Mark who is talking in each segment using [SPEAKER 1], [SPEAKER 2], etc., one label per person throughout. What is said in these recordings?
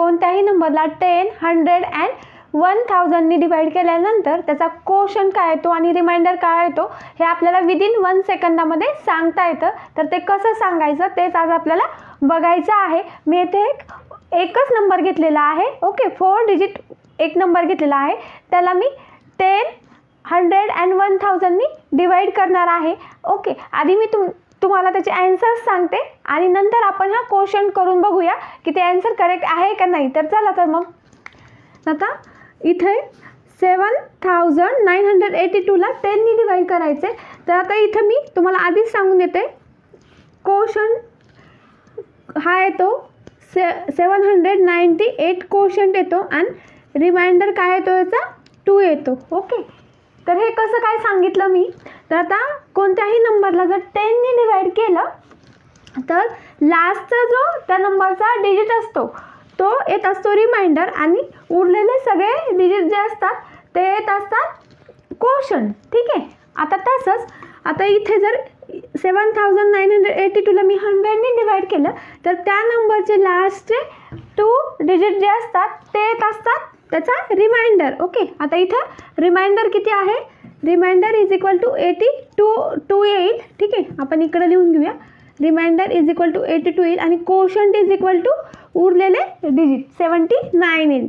[SPEAKER 1] कोणत्याही नंबरला ten hundred and one थाउजंडनी डिवाईड केल्यानंतर त्याचा कोशन काय येतो आणि रिमाइंडर काय येतो हे आपल्याला विदिन वन सेकंदामध्ये सांगता येतं. तर ते कसं सांगायचं तेच आज आपल्याला बघायचं आहे. मी इथे एक एकच नंबर घेतलेला आहे. ओके फोर डिजिट एक नंबर घेतलेला आहे. त्याला मी टेन हंड्रेड अँड वन थाउजंडनी डिवाईड करणार आहे. ओके आधी मी तुम तुम्हाला त्याचे ॲन्सर्स सांगते आणि नंतर आपण हा क्वेश्चन करून बघूया की ते ॲन्सर करेक्ट आहे का नाही. तर चला तर मग. आता इथे seven thousand nine hundred eighty टूला टेननी डिवाईड करायचे. तर आता इथं मी तुम्हाला आधीच सांगून देते. क्वेश्चन हा येतो. Say seven hundred ninety eight question येतो. आणि रिमाइंडर काय येतो याचा? टू येतो. ओके तर हे कसं काय सांगितलं मी? तर आता कोणत्याही नंबरला जर टेनने डिवाईड केलं तर लास्टचा जो त्या नंबरचा डिजिट असतो तो येत असतो रिमाइंडर आणि उरलेले सगळे डिजिट जे असतात ते येत असतात क्वेश्चन ठीक आहे? आता तसंच आता इथे जर seven thousand nine hundred eighty टूला मी हंड्रेडने डिवाईड केलं तर त्या नंबरचे लास्टचे टू डिजिट जे असतात ते येत असतात त्याचा रिमाइंडर ओके आता इथं रिमाइंडर किती आहे? Remainder is equal to eighty two two येईल. ठीक आहे आपण इकडे लिहून घेऊया. Remainder is equal to eighty two येईल आणि कोशंट इज इक्वल टू उरलेले डिजिट सेवन्टी नाईन येईल.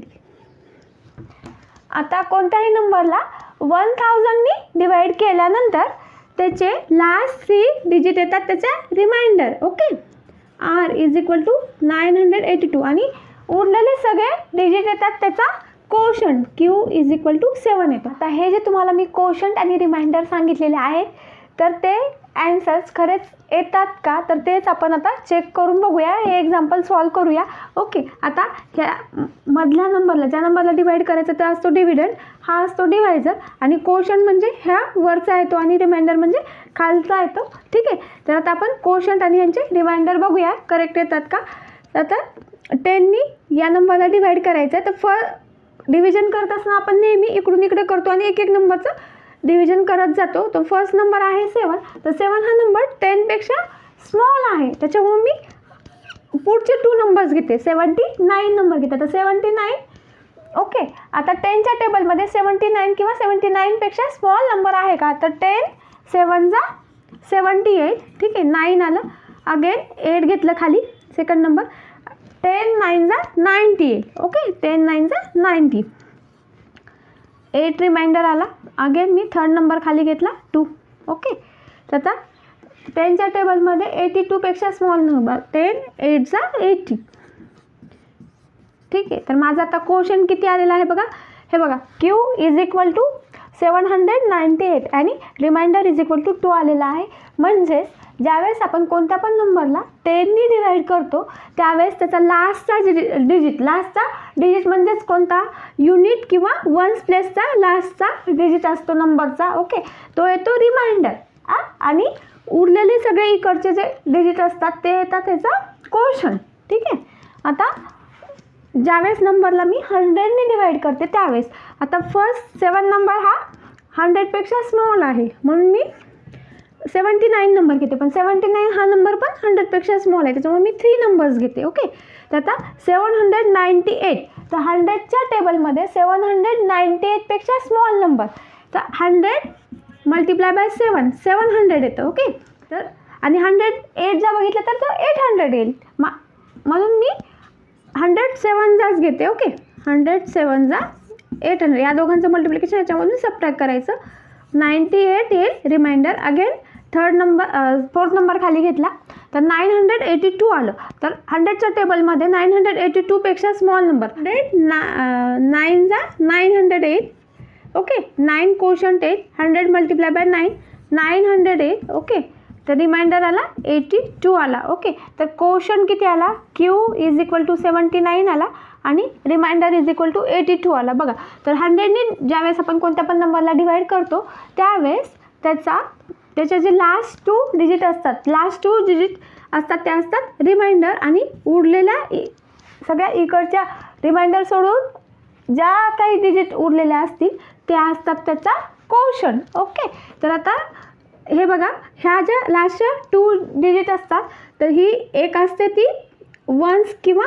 [SPEAKER 1] आता कोणत्याही नंबरला वन थाउजंडनी डिवाईड केल्यानंतर त्याचे लास्ट थ्री डिजिट येतात त्याच्या remainder okay R is equal to nine hundred eighty two आणि उरलेले सगळे डिजिट येतात त्याचा quotient Q is equal to seven येतो. आता हे जे तुम्हाला मी कोशंट आणि रिमाइंडर सांगितलेले आहेत तर ते ॲन्सर्स खरेच येतात का? तर तेच आपण आता चेक करून बघूया. हे एक्झाम्पल सॉल्व करूया. ओके आता ह्या मधल्या नंबरला ज्या नंबरला डिवाईड करायचा त्या असतो डिव्हिडंड हा असतो डिवायझर आणि कोशंट म्हणजे ह्या वरचा येतो आणि रिमाइंडर म्हणजे खालचा येतो. ठीक आहे? तर आता आपण कोशंट आणि यांचे रिमाइंडर बघूया. करेक्ट येतात का? आता टेननी या नंबरला डिवाईड करायचं आहे तर फ डिव्हिजन करत असताना आपण नेहमी इकडून इकडे करतो आणि एक एक नंबरचं डिव्हिजन करत जातो. तो फर्स्ट नंबर आहे सेवन तर सेवन हा नंबर टेनपेक्षा स्मॉल आहे. त्याच्यामुळे मी पुढचे टू नंबर्स घेते. सेवन्टी नाईन नंबर घेते. तर सेवन्टी नाईन ओके आता टेनच्या टेबलमध्ये सेवन्टी नाईन किंवा सेवन्टी नाईनपेक्षा स्मॉल नंबर आहे का? तर टेन सेवनचा सेवन्टी एट ठीक आहे नाईन आलं. अगेन एट घेतलं खाली. सेकंड नंबर टेन नाईनचा नाईन्टी एट ओके टेन नाईनचा नाईन्टी एट रिमाइंडर आला. अगेन मी थर्ड नंबर खाली घेतला. टू ओके तर आता टेनच्या टेबलमध्ये एटी टूपेक्षा स्मॉल नंबर टेन एटचा एटी ठीक आहे. तर माझा आता क्वेश्चन किती आलेला आहे बघा. हे बघा. Q is equal to seven hundred ninety eight आणि remainder is equal to two आलेला आहे. म्हणजेच ज्यावेळेस आपण कोणत्या पण नंबरला टेननी डिवाईड करतो त्यावेळेस त्याचा लास्टचा डि डिजिट लास्टचा डिजिट म्हणजेच कोणता? युनिट किंवा वन्स प्लेसचा लास्टचा डिजिट असतो नंबरचा ओके तो येतो रिमाइंडर आ आणि उरलेले सगळे इकडचे जे डिजिट असतात ते येतात त्याचा क्वेश्चन ठीक आहे? आता ज्यावेळेस नंबरला मी हंड्रेडने डिवाईड करते त्यावेळेस. आता फर्स्ट सेवन नंबर हा हंड्रेडपेक्षा स्मॉल आहे म्हणून मी सेवन्टी नाईन नंबर घेते पण सेवन्टी नाईन हा नंबर पण हंड्रेडपेक्षा स्मॉल आहे त्याच्यामुळे मी थ्री नंबर्स घेते ओके तर आता सेवन हंड्रेड नाईंटी एट तर हंड्रेडच्या टेबलमध्ये सेवन हंड्रेड नाईंटी एटपेक्षा स्मॉल नंबर तर hundred multiply by seven seven hundred येतं ओके तर आणि हंड्रेड एट जर बघितलं तर तो एट हंड्रेड येईल. मा म्हणून मी हंड्रेड सेवनचाच घेते ओके हंड्रेड सेवनचा एट हंड्रेड या दोघांचं मल्टिप्लिकेशन याच्यामधून सबट्रॅक्ट करायचं. नाईंटी एट येईल remainder again third number fourth number खाली घेतला. तर नाईन हंड्रेड एटी टू आलं. तर हंड्रेडच्या टेबलमध्ये नाईन हंड्रेड एटी टूपेक्षा स्मॉल नंबर हंड्रेड ना नाईनचा nine hundred eight okay nine quotient eight hundred multiply by nine nine hundred eight okay तर रिमाइंडर आला एटी टू आला. ओके तर कोशन किती आला? Q is equal to seventy nine आला आणि remainder is equal to eighty two आला. बघा. तर हंड्रेडने ज्यावेळेस आपण कोणत्या पण नंबरला डिवाईड करतो त्यावेळेस त्याचा त्याचे जे लास्ट टू डिजिट असतात लास्ट टू डिजिट असतात त्या असतात रिमाइंडर आणि उरलेल्या सगळ्या इकडच्या रिमाइंडर सोडून ज्या काही डिजिट उरलेल्या असतील त्या असतात त्याचा कोशन ओके तर आता हे बघा ह्या ज्या लास्टच्या टू डिजिट असतात तर ही एक असते ती वन्स किंवा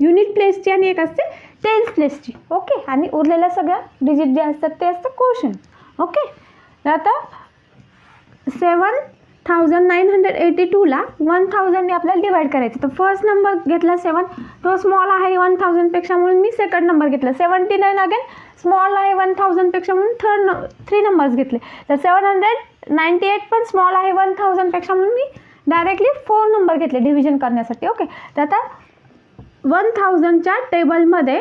[SPEAKER 1] युनिट प्लेसची आणि एक असते टेन्स प्लेसची ओके आणि उरलेल्या सगळ्या डिजिट जे असतात ते असतं कोशन ओके तर आता seven thousand nine hundred eighty टूला one थाउजंडने आपल्याला डिवाईड करायचं. तर फर्स्ट नंबर घेतला सेवन तो स्मॉल आहे वन थाउजंडपेक्षा म्हणून मी सेकंड नंबर घेतला. सेवन्टी नाईन अगेन स्मॉल आहे वन थाउजंडपेक्षा म्हणून थर्ड न थ्री नंबर्स घेतले. तर सेवन हंड्रेड नाईन्टी एट पण स्मॉल आहे वन थाउजंडपेक्षा म्हणून मी डायरेक्टली फोर नंबर घेतले डिव्हिजन करण्यासाठी. ओके तर आता वन थाउजंडच्या टेबलमध्ये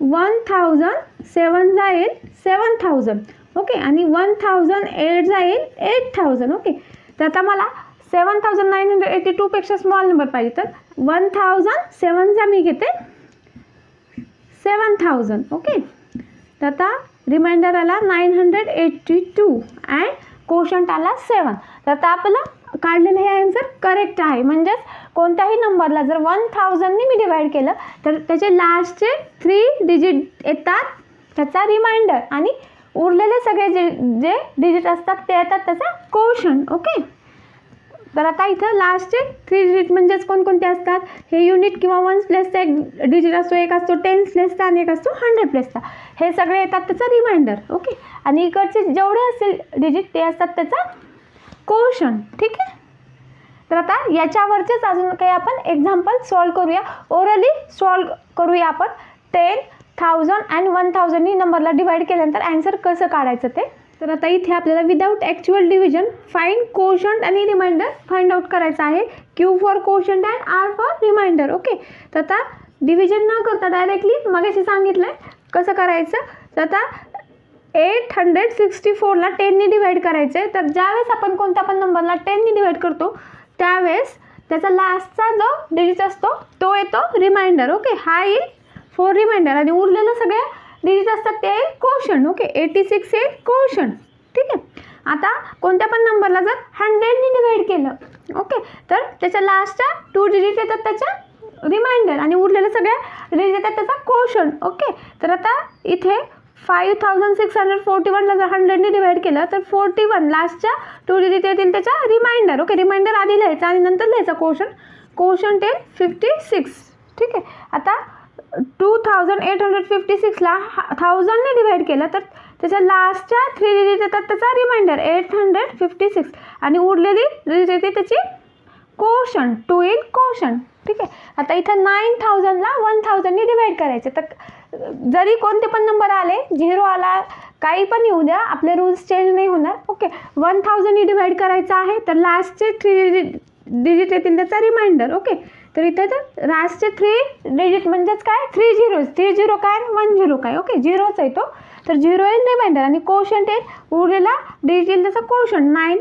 [SPEAKER 1] वन थाउजंड सेवन जाईल सेवन थाउजंड ओके आणि वन थाउजंड एट जाईल एट थाउजंड ओके. तर आता मला seven thousand nine hundred eighty टूपेक्षा small number पाहिजे तर वन थाउजंड सेवनचा मी घेते सेवन थाउजंड ओके. तर आता रिमाइंडर आला nine hundred eighty two and quotient आला सेवन तर आता आपलं काढलेलं हे आन्सर करेक्ट आहे. म्हणजेच कोणत्याही नंबरला जर वन थाउजंडनी मी डिवाईड केलं तर त्याचे लास्टचे थ्री डिजिट येतात. त्याचा रिमाइंडर आणि उरलेले सगळे जे जे डिजिट असतात ते येतात त्याचा कोशन ओके तर आता इथं लास्टचे थ्री डिजिट म्हणजेच कोणकोणते असतात? हे युनिट किंवा वन्स प्लेसचा एक डिजिट असतो एक असतो टेन्स प्लेसचा आणि एक असतो हंड्रेड प्लेसचा हे सगळे येतात त्याचा रिमाइंडर ओके आणि इकडचे जेवढे असतील डिजिट ते असतात त्याचा कोशन ठीक आहे? तर आता याच्यावरचेच अजून काही आपण एक्झाम्पल सॉल्व करूया. ओरली सॉल्व करूया आपण. टेन थाउजंड अँड वन थाउजंडनी नंबरला डिवाईड केल्यानंतर ॲन्सर कसं काढायचं ते? तर आता इथे आपल्याला without actual division find quotient आणि रिमाइंडर फाइंड आउट करायचं आहे. Q for quotient and R for remainder okay तर आता डिव्हिजन न करता डायरेक्टली मगाशी सांगितलं आहे कसं करायचं? तर आता एट हंड्रेड सिक्स्टी फोरला टेननी डिवाईड करायचं आहे तर ज्यावेळेस आपण कोणत्या पण नंबरला टेननी डिवाईड करतो त्यावेळेस त्याचा लास्टचा जो डिजिट असतो तो येतो रिमाइंडर ओके हा येईल फोर रिमाइंडर आणि उरलेलं सगळे डिजिट असतात ते question quotient okay eighty six eight quotient ठीक आहे? आता कोणत्या पण नंबरला जर हंड्रेडनी डिवाईड केलं ओके तर त्याच्या लास्टच्या टू डिजिट येतात त्याच्या रिमाइंडर आणि उरलेल्या सगळ्या डिजिट येतात त्याचा कोशन ओके तर आता इथे five thousand six hundred forty वनला जर हंड्रेडने डिवाईड केलं तर फोर्टी वन लास्टच्या टू डिजिट येतील त्याच्या रिमाइंडर ओके रिमाइंडर आधी लिहायचा आणि नंतर लिहायचा quotient quotient ten fifty six ठीक आहे? आता two thousand eight hundred fifty सिक्सला थाउजंडने डिवाईड केलं तर त्याच्या लास्टच्या थ्री डिजिट येतात त्याचा remainder eight hundred fifty six आणि उरलेली डिजिट येते त्याची कोशन टू इन कोशन ठीक आहे? आता इथं नाईन थाउजंडला वन थाउजंडनी डिवाईड करायचे. तर जरी कोणते पण नंबर आले झिरो आला काही पण येऊ द्या आपले रूल्स चेंज नाही होणार. ओके वन थाउजंडनी डिवाईड करायचं आहे तर लास्टचे थ्री डिजिट डिजिट येतील त्याचा रिमाइंडर ओके तर इथे तर लास्टचे थ्री डिजिट म्हणजेच काय? थ्री झिरोज थ्री झिरो काय? वन झिरो काय? ओके झिरोच आहे तो. तर झिरो येईल रिमाइंडर आणि कोशन येईल. उरलेला डिजिट येईल त्याचा कोशन नाईन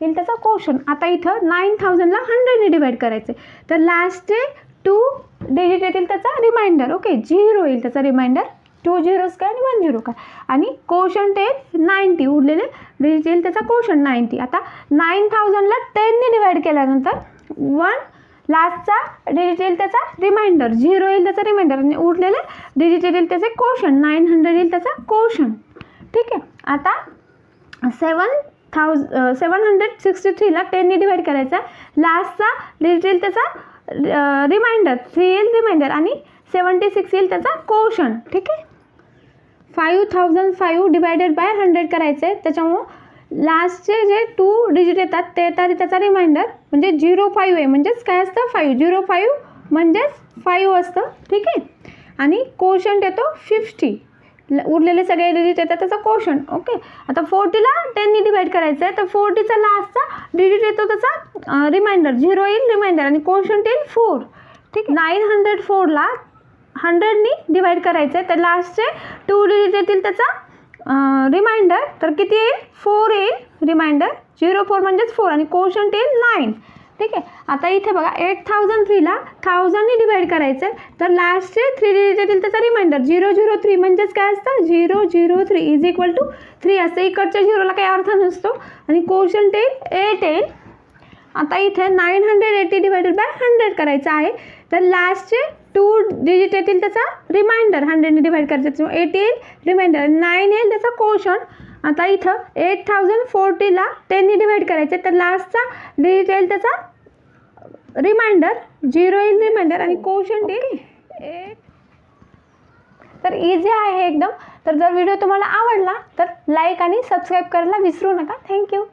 [SPEAKER 1] येईल त्याचा कोशन आता इथं नाईन थाउजंडला हंड्रेडने डिवाईड करायचे तर लास्टचे टू डिजिट येतील त्याचा रिमाइंडर ओके झिरो येईल त्याचा रिमाइंडर टू झिरोज काय? आणि वन झिरो काय? आणि कोशन येईल नाईन्टी उरलेले डिजिट येईल त्याचा कोशन नाईन्टी आता नाईन थाउजंडला टेनने डिवाईड केल्यानंतर वन लास्टचा डिजिट येईल त्याचा रिमाइंडर झिरो येईल त्याचा रिमाइंडर आणि उरलेले डिजिट येईल त्याचे कोशन नाईन हंड्रेड येईल त्याचा कोशन ठीक आहे? आता seven thousand seven hundred sixty थ्रीला टेनने डिवाईड करायचा. लास्टचा डिजिट येईल त्याचा रिमाइंडर थ्री येईल रिमाइंडर आणि सेवन्टी सिक्स येईल त्याचा कोशन ठीक आहे? Five thousand five divided by hundred करायचं आहे त्याच्यामुळं लास्टचे जे टू डिजिट येतात ते येतात त्याचा रिमाइंडर म्हणजे झिरो फाईव्ह आहे. म्हणजेच काय असतं? फाईव्ह झिरो फाईव्ह म्हणजेच फाईव्ह असतं. ठीक आहे? आणि कोशंट येतो फिफ्टी उरलेले सगळे डिजिट येतात त्याचा कोशन ओके आता फोर्टीला टेननी डिवाईड करायचं आहे. तर फोर्टीचा लास्टचा डिजिट येतो त्याचा रिमाइंडर झिरो येईल रिमाइंडर आणि कोशंट येईल फोर ठीक आहे? नाईन हंड्रेड फोरला हंड्रेडनी डिवाईड करायचं आहे. तर लास्टचे टू डिजिट येतील त्याचा रिमाइंडर तर किती येईल? फोर येईल. रिमाइंडर झिरो फोर म्हणजेच फोर आणि कोशंट येईल नाईन ठीक आहे? आता इथे बघा एट थाउजंड थ्रीला थाउजंडनी डिवाईड करायचं आहे तर लास्टचे थ्री डिजिट येतील त्याचा रिमाइंडर झिरो झिरो थ्री म्हणजेच काय असतं? Zero zero three is equal to three असतं इकडच्या झिरोला काही अर्थ नसतो. आणि कोशंट येईल एट येईल. आता इथे nine hundred eighty divided by hundred करायचं आहे. तर लास्टचे टू डिजिट येतील त्याचा रिमाइंडर हंड्रेडने डिवाईड करायचं एट येईल रिमाइंडर नाईन येईल त्याचा कोशन आता इथं एट थाउजंड फोर्टीला टेननी डिवाईड करायचे. तर लास्टचा डिजिट येईल त्याचा रिमाइंडर झिरो येईल रिमाइंडर आणि कोशन येईल एट तर इझी आहे एकदम. तर जर व्हिडिओ तुम्हाला आवडला तर लाईक आणि सबस्क्राईब करायला विसरू नका. थँक्यू